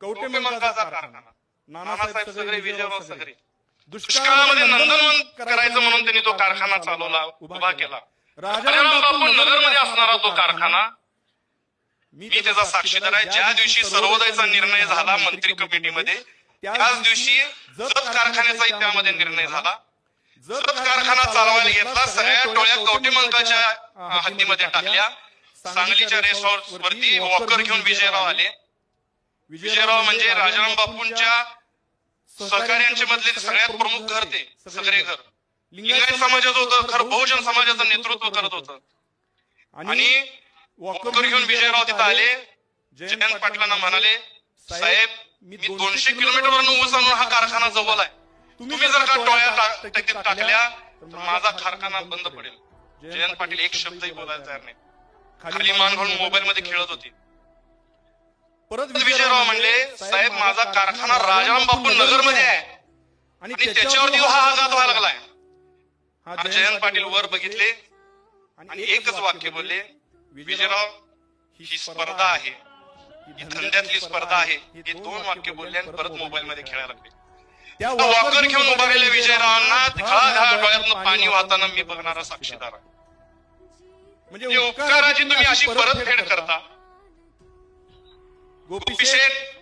कवटेमंकाचा कारखाना. नानासाहेब सगळे विजयराव सगळे. दुष्काळामध्ये नंदनवन करायचं म्हणून त्यांनी तो कारखाना चालवला उभा केला. राजाराम बापू नगरमध्ये असणारा तो कारखाना. मी त्याचा साक्षीदार आहे. ज्या दिवशी सर्वोदयचा निर्णय झाला मंत्री कमिटीमध्ये त्याच दिवशी जत कारखान्याचाही त्यामध्ये निर्णय झाला. जत कारखाना चालवायला घेतला सगळ्या टोळ्या कवटेमंकाच्या हद्दीमध्ये टाकल्या. सांगलीच्या रेसॉर्ट वरती वॉकर घेऊन विजयराव आले. विजयराव म्हणजे राजाराम बापूंच्या सहकार्यांचे मधले सगळ्यात प्रमुख घर ते सगळे घर. लिंगायत समाजाचं होतं खरं बहुजन समाजाचं नेतृत्व करत होतं. आणि वॉकर घेऊन विजयराव तिथं आले. जयंत पाटलांना म्हणाले साहेब मी दोनशे किलोमीटरवरून ऊस आणून हा कारखाना जवळ आहे. तुम्ही जर का टोळ्या टाकल्या तर माझा कारखाना बंद पडेल. जयंत पाटील एक शब्दही बोलायला तयार नाही. खाली मान घालून मोबाईल मध्ये खेळत होती. परत विजयराव म्हणले साहेब माझा कारखाना राजाराम बापू नगरमध्ये आहे. आणि त्याच्यावरती हा आघात व्हायला लागलाय. आणि जयंत पाटील वर बघितले आणि एकच वाक्य बोलले विजयराव ही स्पर्धा आहे. ही धंद्यातली स्पर्धा आहे. हे दोन वाक्य बोलले आणि परत मोबाईल मध्ये खेळायला लागले. वॉकर घेऊन उभा राहिलेल्या विजयरावांना घळा डोळ्यातनं पाणी वाहताना मी बघणारा साक्षीदार आहे. म्हणजे म्हणजे उपकाराची तुम्ही अशी परतफेड करता. गोपी शेठ